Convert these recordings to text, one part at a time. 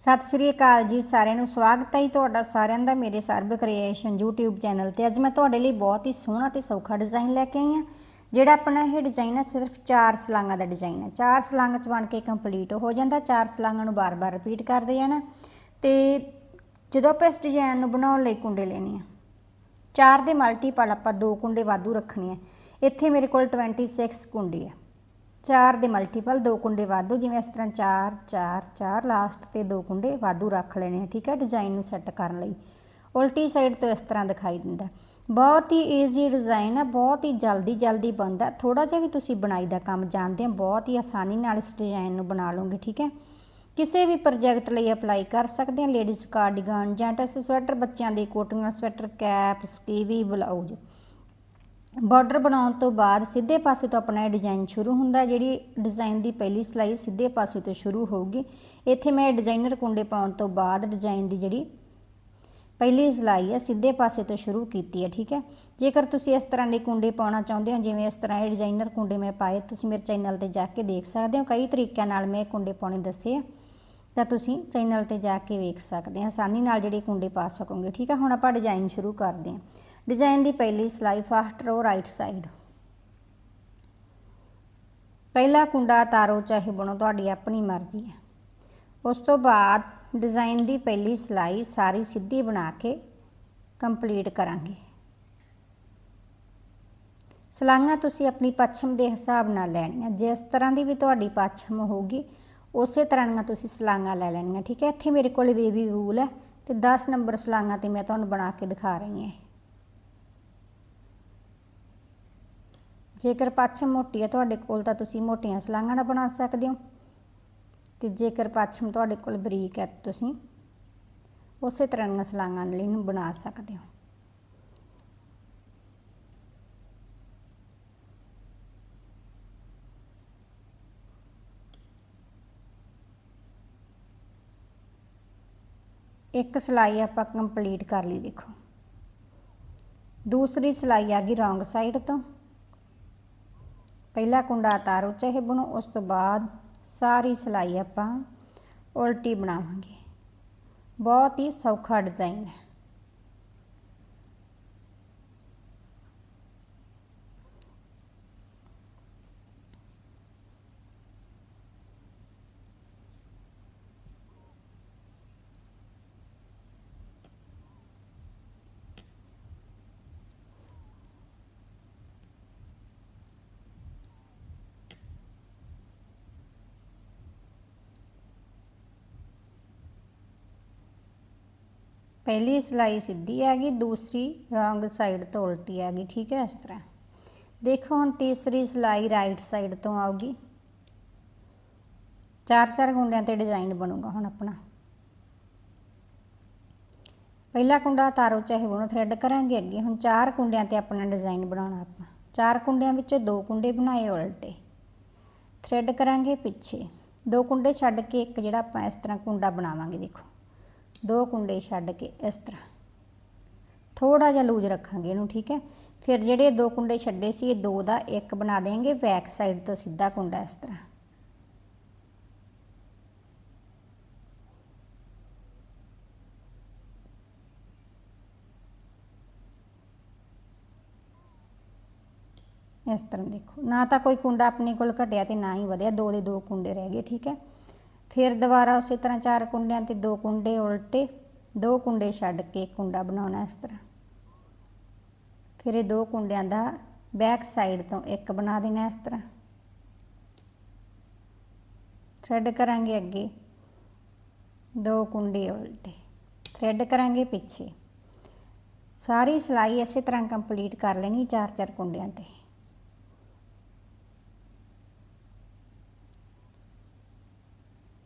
ਸਤਿ ਸ਼੍ਰੀ ਅਕਾਲ ਜੀ, ਸਾਰਿਆਂ ਨੂੰ ਸਵਾਗਤ ਹੈ ਜੀ ਤੁਹਾਡਾ ਸਾਰਿਆਂ ਦਾ ਮੇਰੇ ਸਰਬ ਕ੍ਰੀਏਸ਼ਨ YouTube ਚੈਨਲ ਤੇ। ਅੱਜ ਮੈਂ ਤੁਹਾਡੇ ਲਈ ਬਹੁਤ ਹੀ ਸੋਹਣਾ ਤੇ ਸੌਖਾ ਡਿਜ਼ਾਈਨ ਲੈ ਕੇ ਆਈ ਹਾਂ, ਜਿਹੜਾ ਆਪਣਾ ਇਹ ਡਿਜ਼ਾਈਨ ਹੈ ਸਿਰਫ 4 ਸਲਾਂਗਾਂ ਦਾ ਡਿਜ਼ਾਈਨ ਹੈ। 4 ਸਲਾਂਗ ਚ ਬਣ ਕੇ ਕੰਪਲੀਟ ਹੋ ਜਾਂਦਾ 4 ਸਲਾਂਗਾਂ ਨੂੰ ਬਾਰ-ਬਾਰ ਰਿਪੀਟ ਕਰਦੇ ਜਾਣਾ ਤੇ ਜਦੋਂ ਆਪਾਂ ਇਸ ਡਿਜ਼ਾਈਨ ਨੂੰ ਬਣਾਉਣ ਲਈ ਕੁੰਡੇ ਲੈਣੇ ਆ 4 ਦੇ ਮਲਟੀਪਲ ਆਪਾਂ ਦੋ ਕੁੰਡੇ ਵਾਧੂ ਰੱਖਣੇ ਆ। ਇੱਥੇ ਮੇਰੇ ਕੋਲ 26 ਕੁੰਡੇ ਆ। 4 ਦੇ ਮਲਟੀਪਲ ਦੋ ਕੁੰਡੇ ਵਾਧੂ, ਜਿਵੇਂ ਇਸ ਤਰ੍ਹਾਂ 4 4 4 ਲਾਸਟ ਤੇ ਦੋ ਕੁੰਡੇ ਵਾਧੂ ਰੱਖ ਲੈਣੇ ਆ, ਠੀਕ ਹੈ ਡਿਜ਼ਾਈਨ ਨੂੰ ਸੈੱਟ ਕਰਨ ਲਈ। ਉਲਟੀ ਸਾਈਡ ਤੋਂ ਇਸ ਤਰ੍ਹਾਂ ਦਿਖਾਈ ਦਿੰਦਾ ਬਹੁਤ ਹੀ ਈਜ਼ੀ ਡਿਜ਼ਾਈਨ ਹੈ ਬਹੁਤ ਹੀ ਜਲਦੀ ਜਲਦੀ ਬਣਦਾ ਥੋੜਾ ਜਿਹਾ ਵੀ ਤੁਸੀਂ ਬਣਾਈ ਦਾ ਕੰਮ ਜਾਣਦੇ ਹੋ, ਬਹੁਤ ਹੀ ਆਸਾਨੀ ਨਾਲ ਇਸ ਡਿਜ਼ਾਈਨ ਨੂੰ ਬਣਾ ਲਓਗੇ, ਠੀਕ ਹੈ। ਕਿਸੇ ਵੀ ਪ੍ਰੋਜੈਕਟ ਲਈ ਅਪਲਾਈ ਕਰ ਸਕਦੇ ਹਾਂ ਲੇਡੀਜ਼ ਕਾਰਡੀਗਨ ਜੈਂਟਸ ਸਵੈਟਰ ਬੱਚਿਆਂ ਦੀ ਕੋਟੀਆਂ sweater cap skivvy blouse border ਬਣਾਉਣ ਤੋਂ ਬਾਅਦ ਸਿੱਧੇ ਪਾਸੇ ਤੋਂ ਆਪਣਾ ਇਹ ਡਿਜ਼ਾਈਨ ਸ਼ੁਰੂ ਹੁੰਦਾ ਜਿਹੜੀ ਡਿਜ਼ਾਈਨ ਦੀ ਪਹਿਲੀ ਸਲਾਈ ਸਿੱਧੇ ਪਾਸੇ ਤੋਂ ਸ਼ੁਰੂ ਹੋਊਗੀ। ਇੱਥੇ ਮੈਂ ਡਿਜ਼ਾਈਨਰ ਕੁੰਡੇ ਪਾਉਣ ਤੋਂ ਬਾਅਦ ਡਿਜ਼ਾਈਨ ਦੀ ਜਿਹੜੀ ਪਹਿਲੀ ਸਲਾਈ ਹੈ, ਸਿੱਧੇ ਪਾਸੇ ਤੋਂ ਸ਼ੁਰੂ ਕੀਤੀ ਹੈ, ਠੀਕ ਹੈ? ਜੇਕਰ ਤੁਸੀਂ ਇਸ ਤਰ੍ਹਾਂ ਦੇ ਕੁੰਡੇ ਪਾਉਣਾ ਚਾਹੁੰਦੇ ਹੋ, ਜਿਵੇਂ ਇਸ ਤਰ੍ਹਾਂ ਇਹ ਡਿਜ਼ਾਈਨਰ ਕੁੰਡੇ ਮੈਂ ਪਾਏ, ਤੁਸੀਂ ਮੇਰੇ ਚੈਨਲ ਤੇ ਜਾ ਕੇ ਦੇਖ ਸਕਦੇ ਹੋ। ਕਈ ਤਰੀਕਿਆਂ ਨਾਲ ਮੈਂ ਕੁੰਡੇ ਪਾਉਣੇ ਦੱਸੇ ਆ, ਤਾਂ ਤੁਸੀਂ ਚੈਨਲ ਤੇ ਜਾ ਕੇ ਵੇਖ ਸਕਦੇ ਹੋ। ਆਸਾਨੀ ਨਾਲ ਜਿਹੜੇ ਕੁੰਡੇ ਪਾ ਸਕੋਗੇ, ਠੀਕ ਹੈ? ਹੁਣ ਆਪਾਂ ਡਿਜ਼ਾਈਨ ਸ਼ੁਰੂ ਕਰਦੇ ਹਾਂ। ਡਿਜ਼ਾਈਨ ਦੀ ਪਹਿਲੀ ਸਲਾਈ ਫਸਟ ਰੋ ਰਾਈਟ ਸਾਈਡ ਪਹਿਲਾ ਕੁੰਡਾ ਤਾਰੋ ਚਾਹੇ ਬਣੋ, ਤੁਹਾਡੀ ਆਪਣੀ ਮਰਜ਼ੀ ਹੈ। ਉਸ ਤੋਂ ਬਾਅਦ ਡਿਜ਼ਾਈਨ ਦੀ ਪਹਿਲੀ ਸਲਾਈ ਸਾਰੀ ਸਿੱਧੀ ਬਣਾ ਕੇ ਕੰਪਲੀਟ ਕਰਾਂਗੇ। ਸਲਾਈਆਂ ਤੁਸੀਂ ਆਪਣੀ ਪੱਛਮ ਦੇ ਹਿਸਾਬ ਨਾਲ ਲੈਣੀਆਂ। ਜਿਸ ਤਰ੍ਹਾਂ ਦੀ ਵੀ ਤੁਹਾਡੀ ਪੱਛਮ ਹੋਊਗੀ, ਉਸੇ ਤਰ੍ਹਾਂ ਦੀਆਂ ਤੁਸੀਂ ਸਲਾਈਆਂ ਲੈ ਲੈਣੀਆਂ, ਠੀਕ ਹੈ? ਇੱਥੇ ਮੇਰੇ ਕੋਲ ਬੇਬੀ ਵੂਲ ਹੈ ਤੇ 10 ਨੰਬਰ ਸਲਾਈਆਂ ਤੇ ਮੈਂ ਤੁਹਾਨੂੰ ਬਣਾ ਕੇ ਦਿਖਾ ਰਹੀ ਹਾਂ। ਜੇਕਰ ਪੱਛਮ ਮੋਟੀ ਹੈ ਤੁਹਾਡੇ ਕੋਲ ਤਾਂ ਤੁਸੀਂ ਮੋਟੀਆਂ ਸਲਾਈਆਂ ਨਾਲ ਬਣਾ ਸਕਦੇ ਹੋ। ਤੇ ਜੇਕਰ ਪੱਛਮ ਤੁਹਾਡੇ ਕੋਲ ਬਰੀਕ ਹੈ ਤੁਸੀਂ ਉਸੇ ਤਰ੍ਹਾਂ ਦੀਆਂ ਸਲਾਈਆਂ ਨਾਲ ਇਹਨੂੰ ਬਣਾ ਸਕਦੇ ਹੋ। ਇੱਕ ਸਲਾਈ ਆਪਾਂ ਕੰਪਲੀਟ ਕਰ ਲਈ ਦੇਖੋ। ਦੂਸਰੀ ਸਲਾਈ ਆ ਗਈ ਰੋਂਗ ਸਾਈਡ ਤੋਂ। ਪਹਿਲਾ ਕੁੰਡਾ ਤਾਰੋ ਚਾਹੇ ਬਣੋ, ਉਸ ਤੋਂ ਬਾਅਦ ਸਾਰੀ ਸਿਲਾਈ ਆਪਾਂ ਉਲਟੀ ਬਣਾਵਾਂਗੇ। ਬਹੁਤ ਹੀ ਸੌਖਾ ਡਿਜ਼ਾਈਨ ਹੈ। ਪਹਿਲੀ ਸਲਾਈ ਸਿੱਧੀ ਆ ਗਈ ਦੂਸਰੀ ਰੋਂਗ ਸਾਈਡ ਤੋਂ ਉਲਟੀ ਆ ਗਈ ਠੀਕ ਹੈ ਇਸ ਤਰ੍ਹਾਂ ਦੇਖੋ ਹੁਣ ਤੀਸਰੀ ਸਲਾਈ ਰਾਈਟ ਸਾਈਡ ਤੋਂ ਆਊਗੀ ਚਾਰ ਚਾਰ ਗੁੰਡਿਆਂ ਤੇ ਡਿਜ਼ਾਈਨ ਬਣੂਗਾ ਹੁਣ ਆਪਣਾ ਪਹਿਲਾ ਕੁੰਡਾ ਤਾਰੋ ਚਾਹੇ ਬਣੋ ਥ੍ਰੈਡ ਕਰਾਂਗੇ ਅੱਗੇ ਹੁਣ ਚਾਰ ਕੁੰਡਿਆਂ ਤੇ ਆਪਣਾ ਡਿਜ਼ਾਈਨ ਬਣਾਉਣਾ ਆਪਾਂ ਚਾਰ ਕੁੰਡਿਆਂ ਵਿੱਚੋਂ ਦੋ ਕੁੰਡੇ ਬਣਾਏ ਉਲਟੇ ਥ੍ਰੈਡ ਕਰਾਂਗੇ ਪਿੱਛੇ ਦੋ ਕੁੰਡੇ ਛੱਡ ਕੇ ਇੱਕ ਜਿਹੜਾ ਆਪਾਂ ਇਸ ਤਰ੍ਹਾਂ ਕੁੰਡਾ ਬਣਾਵਾਂਗੇ ਦੇਖੋ ਦੋ ਕੁੰਡੇ ਛੱਡ ਕੇ ਇਸ ਤਰ੍ਹਾਂ। ਥੋੜਾ ਜਿਹਾ ਲੂਜ ਰੱਖਾਂਗੇ ਇਹਨੂੰ, ਠੀਕ ਹੈ? ਫਿਰ ਜਿਹੜੇ ਦੋ ਕੁੰਡੇ ਛੱਡੇ ਸੀ, ਇਹ ਦੋ ਦਾ ਇੱਕ ਬਣਾ ਦੇਵਾਂਗੇ ਬੈਕ ਸਾਈਡ ਤੋਂ ਸਿੱਧਾ ਕੁੰਡਾ ਇਸ ਤਰ੍ਹਾਂ। ਇਸ ਤਰ੍ਹਾਂ ਦੇਖੋ। ਨਾ ਤਾਂ ਕੋਈ ਕੁੰਡਾ ਆਪਣੇ ਕੋਲ ਘਟਿਆ ਤੇ ਨਾ ਹੀ ਵਧਿਆ। ਦੋ ਦੇ ਦੋ ਕੁੰਡੇ ਰਹਿ ਗਏ, ਠੀਕ ਹੈ? ਫਿਰ ਦੁਬਾਰਾ ਉਸੇ ਤਰ੍ਹਾਂ ਚਾਰ ਕੁੰਡਿਆਂ ਤੇ ਦੋ ਕੁੰਡੇ ਉਲਟੇ, ਦੋ ਕੁੰਡੇ ਛੱਡ ਕੇ ਕੁੰਡਾ ਬਣਾਉਣਾ ਇਸ ਤਰ੍ਹਾਂ। ਫਿਰ ਇਹ ਦੋ ਕੁੰਡਿਆਂ ਦਾ ਬੈਕ ਸਾਈਡ ਤੋਂ ਇੱਕ ਬਣਾ ਦੇਣਾ ਇਸ ਤਰ੍ਹਾਂ। ਥ੍ਰੈਡ ਕਰਾਂਗੇ ਅੱਗੇ। ਦੋ ਕੁੰਡੇ ਉਲਟੇ। ਥ੍ਰੈਡ ਕਰਾਂਗੇ ਪਿੱਛੇ। ਸਾਰੀ ਸਿਲਾਈ ਇਸੇ ਤਰ੍ਹਾਂ ਕੰਪਲੀਟ ਕਰ ਲੈਣੀ ਚਾਰ ਚਾਰ ਕੁੰਡਿਆਂ ਤੇ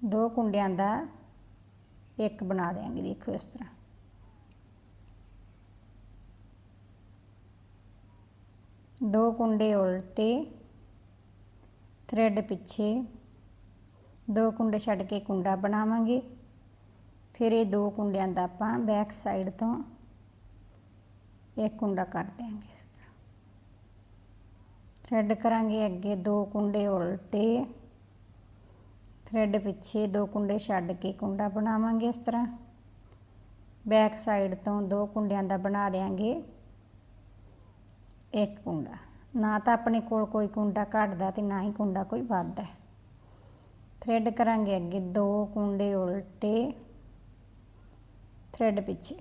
ਦੋ ਕੁੰਡਿਆਂ ਦਾ ਇੱਕ ਬਣਾ ਦੇਾਂਗੇ ਦੇਖੋ ਇਸ ਤਰ੍ਹਾਂ। ਦੋ ਕੁੰਡੇ ਉਲਟੇ, ਥ੍ਰੈਡ ਪਿੱਛੇ, ਦੋ ਕੁੰਡੇ ਛੱਡ ਕੇ ਕੁੰਡਾ ਬਣਾਵਾਂਗੇ। ਫਿਰ ਇਹ ਦੋ ਕੁੰਡਿਆਂ ਦਾ ਆਪਾਂ ਬੈਕ ਸਾਈਡ ਤੋਂ ਇੱਕ ਕੁੰਡਾ ਕਰ ਦਿਆਂਗੇ ਇਸ ਤਰ੍ਹਾਂ। ਥ੍ਰੈਡ ਕਰਾਂਗੇ ਅੱਗੇ ਦੋ ਕੁੰਡੇ ਉਲਟੇ। ਥਰੈਡ ਪਿੱਛੇ ਦੋ ਕੁੰਡੇ ਛੱਡ ਕੇ ਕੁੰਡਾ ਬਣਾਵਾਂਗੇ ਇਸ ਤਰ੍ਹਾਂ। ਬੈਕ ਸਾਈਡ ਤੋਂ ਦੋ ਕੁੰਡਿਆਂ ਦਾ ਬਣਾ ਦੇਾਂਗੇ ਇੱਕ ਕੁੰਡਾ। ਨਾ ਤਾਂ ਆਪਣੇ ਕੋਲ ਕੋਈ ਕੁੰਡਾ ਘਟਦਾ ਤੇ ਨਾ ਹੀ ਕੁੰਡਾ ਕੋਈ ਵੱਧਦਾ। ਥਰੈਡ ਕਰਾਂਗੇ ਅੱਗੇ ਦੋ ਕੁੰਡੇ ਉਲਟੇ। ਥ੍ਰੈਡ ਪਿੱਛੇ।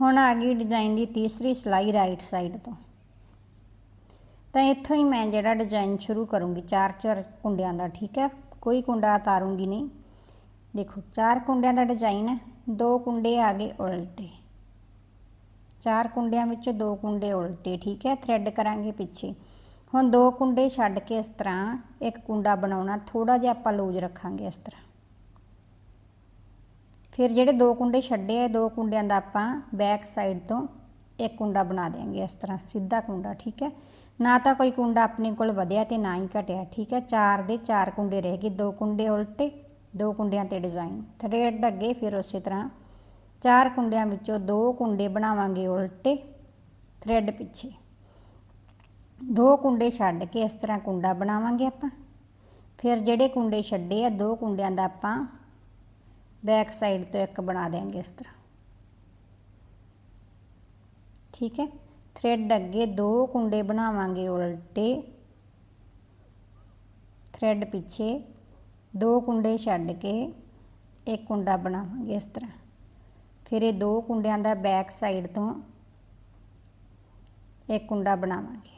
ਹੁਣ ਆ ਗਈ ਡਿਜ਼ਾਈਨ ਦੀ ਤੀਸਰੀ ਸਲਾਈ ਰਾਈਟ ਸਾਈਡ ਤੋਂ। ਤਾਂ ਇੱਥੋਂ ਹੀ ਮੈਂ ਜਿਹੜਾ ਡਿਜ਼ਾਈਨ ਸ਼ੁਰੂ ਕਰੂੰਗੀ, ਚਾਰ ਚਾਰ ਕੁੰਡਿਆਂ ਦਾ, ਠੀਕ ਹੈ? ਕੋਈ ਕੁੰਡਾ ਉਤਾਰੂੰਗੀ ਨਹੀਂ। ਦੇਖੋ, ਚਾਰ ਕੁੰਡਿਆਂ ਦਾ ਡਿਜ਼ਾਈਨ ਹੈ, ਦੋ ਕੁੰਡੇ ਆ ਗਏ ਉਲਟੇ। ਚਾਰ ਕੁੰਡਿਆਂ ਵਿੱਚੋਂ ਦੋ ਕੁੰਡੇ ਉਲਟੇ, ਠੀਕ ਹੈ? ਥ੍ਰੈਡ ਕਰਾਂਗੇ ਪਿੱਛੇ। ਹੁਣ ਦੋ ਕੁੰਡੇ ਛੱਡ ਕੇ ਇਸ ਤਰ੍ਹਾਂ ਇੱਕ ਕੁੰਡਾ ਬਣਾਉਣਾ ਥੋੜਾ ਜਿਹਾ ਆਪਾਂ ਲੂਜ ਰੱਖਾਂਗੇ ਇਸ ਤਰ੍ਹਾਂ। ਫਿਰ ਜਿਹੜੇ ਦੋ ਕੁੰਡੇ ਛੱਡੇ ਆ ਦੋ ਕੁੰਡਿਆਂ ਦਾ ਆਪਾਂ ਬੈਕ ਸਾਈਡ ਤੋਂ ਇੱਕ ਕੁੰਡਾ ਬਣਾ ਦੇਾਂਗੇ ਇਸ ਤਰ੍ਹਾਂ, ਸਿੱਧਾ ਕੁੰਡਾ, ਠੀਕ ਹੈ? ਨਾ ਤਾਂ ਕੋਈ ਕੁੰਡਾ ਆਪਣੇ ਕੋਲ ਵਧਿਆ ਤੇ ਨਾ ਹੀ ਘਟਿਆ, ਠੀਕ ਹੈ? ਚਾਰ ਦੇ ਚਾਰ ਕੁੰਡੇ ਰਹਿ ਗਏ, ਦੋ ਕੁੰਡੇ ਉਲਟੇ, ਦੋ ਕੁੰਡਿਆਂ ਤੇ ਡਿਜ਼ਾਈਨ ਥਰੇਡ ਅੱਗੇ ਫਿਰ ਉਸੇ ਤਰ੍ਹਾਂ ਚਾਰ ਕੁੰਡਿਆਂ ਵਿੱਚੋਂ ਦੋ ਕੁੰਡੇ ਬਣਾਵਾਂਗੇ ਉਲਟੇ ਥਰੈਡ ਪਿੱਛੇ। ਦੋ ਕੁੰਡੇ ਛੱਡ ਕੇ ਇਸ ਤਰ੍ਹਾਂ ਕੁੰਡਾ ਬਣਾਵਾਂਗੇ ਆਪਾਂ। ਫਿਰ ਜਿਹੜੇ ਕੁੰਡੇ ਛੱਡੇ ਆ, ਦੋ ਕੁੰਡਿਆਂ ਦਾ ਆਪਾਂ ਬੈਕ ਸਾਈਡ ਤੋਂ ਇੱਕ ਬਣਾ ਦੇਾਂਗੇ ਇਸ ਤਰ੍ਹਾਂ। ਠੀਕ ਹੈ? ਥ੍ਰੈਡ ਅੱਗੇ ਦੋ ਕੁੰਡੇ ਬਣਾਵਾਂਗੇ ਉਲਟੇ। ਥ੍ਰੈਡ ਪਿੱਛੇ ਦੋ ਕੁੰਡੇ ਛੱਡ ਕੇ ਇੱਕ ਕੁੰਡਾ ਬਣਾਵਾਂਗੇ ਇਸ ਤਰ੍ਹਾਂ। ਫਿਰ ਇਹ ਦੋ ਕੁੰਡਿਆਂ ਦਾ ਬੈਕ ਸਾਈਡ ਤੋਂ ਇੱਕ ਕੁੰਡਾ ਬਣਾਵਾਂਗੇ।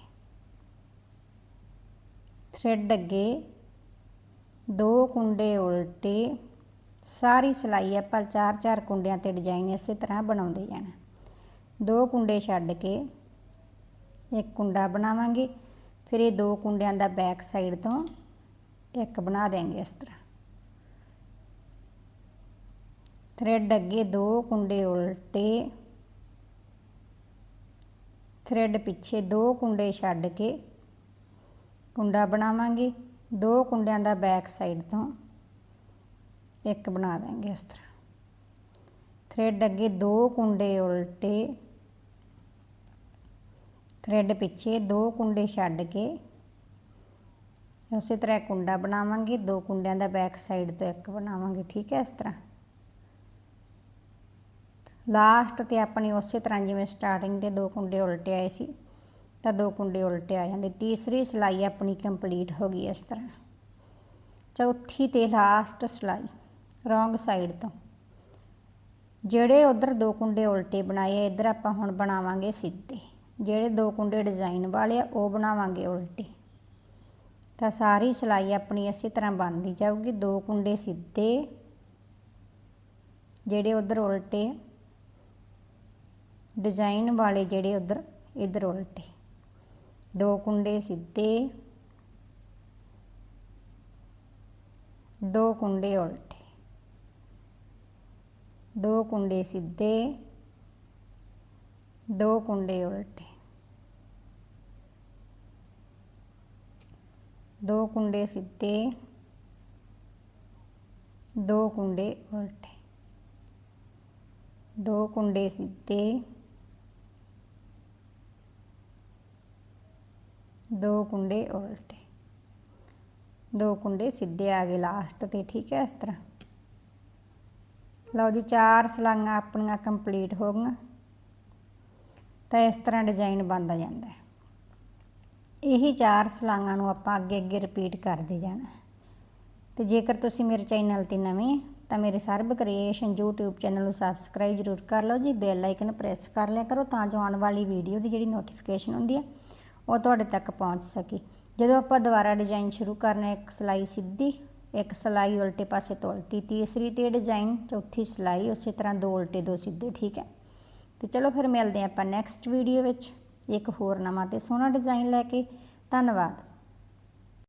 ਥ੍ਰੈਡ ਅੱਗੇ ਦੋ ਕੁੰਡੇ ਉਲਟੇ। ਸਾਰੀ ਸਿਲਾਈ ਆਪਾਂ ਚਾਰ ਚਾਰ ਕੁੰਡਿਆਂ ਤੇ ਡਿਜ਼ਾਈਨ ਇਸੇ ਤਰ੍ਹਾਂ ਬਣਾਉਂਦੇ ਜਾਣਾ। ਦੋ ਕੁੰਡੇ ਛੱਡ ਕੇ ਇੱਕ ਕੁੰਡਾ ਬਣਾਵਾਂਗੇ, ਫਿਰ ਇਹ ਦੋ ਕੁੰਡਿਆਂ ਦਾ ਬੈਕ ਸਾਈਡ ਤੋਂ ਇੱਕ ਬਣਾ ਦੇਾਂਗੇ ਇਸ ਤਰ੍ਹਾਂ। ਥ੍ਰੈਡ ਅੱਗੇ ਦੋ ਕੁੰਡੇ ਉਲਟੇ ਥ੍ਰੈਡ ਪਿੱਛੇ ਦੋ ਕੁੰਡੇ ਛੱਡ ਕੇ ਕੁੰਡਾ ਬਣਾਵਾਂਗੇ। ਦੋ ਕੁੰਡਿਆਂ ਦਾ ਬੈਕ ਸਾਈਡ ਤੋਂ ਇੱਕ ਬਣਾ ਦਾਂਗੇ ਇਸ ਤਰ੍ਹਾਂ। ਥ੍ਰੈਡ ਅੱਗੇ ਦੋ ਕੁੰਡੇ ਉਲਟੇ, ਥ੍ਰੈਡ ਪਿੱਛੇ ਦੋ ਕੁੰਡੇ ਛੱਡ ਕੇ ਉਸੇ ਤਰ੍ਹਾਂ ਕੁੰਡਾ ਬਣਾਵਾਂਗੇ। ਦੋ ਕੁੰਡਿਆਂ ਦਾ ਬੈਕ ਸਾਈਡ ਤੋਂ ਇੱਕ ਬਣਾਵਾਂਗੇ, ਠੀਕ ਹੈ ਇਸ ਤਰ੍ਹਾਂ। ਲਾਸਟ ਤੇ ਆਪਣੀ ਉਸੇ ਤਰ੍ਹਾਂ ਜਿਵੇਂ ਸਟਾਰਟਿੰਗ ਦੇ ਦੋ ਕੁੰਡੇ ਉਲਟੇ ਆਏ ਸੀ, ਤਾਂ ਦੋ ਕੁੰਡੇ ਉਲਟੇ ਆ ਜਾਂਦੇ। ਤੀਸਰੀ ਸਿਲਾਈ ਆਪਣੀ ਕੰਪਲੀਟ ਹੋ ਗਈ ਇਸ ਤਰ੍ਹਾਂ। ਚੌਥੀ ਤੇ ਲਾਸਟ ਸਿਲਾਈ। ਰੋਂਗ ਸਾਈਡ ਤੋਂ। ਜਿਹੜੇ ਉਧਰ ਦੋ ਕੁੰਡੇ ਉਲਟੇ ਬਣਾਏ ਆ, ਇਧਰ ਆਪਾਂ ਹੁਣ ਬਣਾਵਾਂਗੇ ਸਿੱਧੇ। ਜਿਹੜੇ ਦੋ ਕੁੰਡੇ ਡਿਜ਼ਾਈਨ ਵਾਲੇ ਆ, ਉਹ ਬਣਾਵਾਂਗੇ ਉਲਟੇ। ਤਾਂ ਸਾਰੀ ਸਿਲਾਈ ਆਪਣੀ ਇਸੇ ਤਰ੍ਹਾਂ ਬਣਦੀ ਜਾਊਗੀ, ਦੋ ਕੁੰਡੇ ਸਿੱਧੇ, ਜਿਹੜੇ ਉਧਰ ਉਲਟੇ ਡਿਜ਼ਾਈਨ ਵਾਲੇ ਜਿਹੜੇ ਉਧਰ, ਇਧਰ ਉਲਟੇ। ਦੋ ਕੁੰਡੇ ਸਿੱਧੇ, ਦੋ ਕੁੰਡੇ ਉਲਟੇ। ਦੋ ਕੁੰਡੇ ਸਿੱਧੇ, ਦੋ ਕੁੰਡੇ ਉਲਟੇ। ਦੋ ਕੁੰਡੇ ਸਿੱਧੇ, ਦੋ ਕੁੰਡੇ ਉਲਟੇ। ਦੋ ਕੁੰਡੇ ਸਿੱਧੇ, ਦੋ ਕੁੰਡੇ ਉਲਟੇ। ਦੋ ਕੁੰਡੇ ਸਿੱਧੇ ਆ ਗਏ ਲਾਸਟ ਤੇ, ਠੀਕ ਹੈ ਇਸ ਤਰ੍ਹਾਂ। ਲਓ ਜੀ, ਚਾਰ ਸਲਾਈਆਂ ਆਪਣੀਆਂ ਕੰਪਲੀਟ ਹੋ ਗਈਆਂ। ਤਾਂ ਇਸ ਤਰ੍ਹਾਂ ਡਿਜ਼ਾਈਨ ਬਣਦਾ ਜਾਂਦਾ ਹੈ। ਇਹੀ ਚਾਰ ਸਲਾਈਆਂ ਨੂੰ ਆਪਾਂ ਅੱਗੇ ਅੱਗੇ ਰਿਪੀਟ ਕਰਦੇ ਜਾਣਾ ਤੇ ਜੇਕਰ ਤੁਸੀਂ ਮੇਰੇ ਚੈਨਲ ਤੇ ਨਵੇਂ ਤਾਂ ਮੇਰੇ ਸਰਬ ਕ੍ਰੀਏਸ਼ਨ YouTube ਚੈਨਲ ਨੂੰ ਸਬਸਕ੍ਰਾਈਬ ਜ਼ਰੂਰ ਕਰ ਲਓ ਜੀ। ਬੈਲ ਆਈਕਨ ਪ੍ਰੈਸ ਕਰ ਲਿਆ ਕਰੋ ਤਾਂ ਜੋ ਆਉਣ ਵਾਲੀ ਵੀਡੀਓ ਦੀ ਜਿਹੜੀ ਨੋਟੀਫਿਕੇਸ਼ਨ ਹੁੰਦੀ ਹੈ, ਉਹ ਤੁਹਾਡੇ ਤੱਕ ਪਹੁੰਚ ਸਕੇ। ਜਦੋਂ ਆਪਾਂ ਦੁਬਾਰਾ ਡਿਜ਼ਾਈਨ ਸ਼ੁਰੂ ਕਰਨਾ ਇੱਕ ਸਲਾਈ ਸਿੱਧੀ ਇੱਕ ਸਲਾਈ ਉਲਟੇ ਪਾਸੇ ਤੋਂ ਉਲਟੀ, ਤੀਸਰੀ ਤੇ ਡਿਜ਼ਾਈਨ, ਚੌਥੀ ਸਲਾਈ, ਉਸੇ ਤਰ੍ਹਾਂ ਦੋ ਉਲਟੇ, ਦੋ ਸਿੱਧੇ, ਠੀਕ ਹੈ। ਤੇ ਚਲੋ ਫਿਰ ਮਿਲਦੇ ਆਪਾਂ ਨੈਕਸਟ ਵੀਡੀਓ ਵਿੱਚ। ਇੱਕ ਹੋਰ ਨਵਾਂ ਤੇ ਸੋਹਣਾ ਡਿਜ਼ਾਈਨ ਲੈ ਕੇ। ਧੰਨਵਾਦ।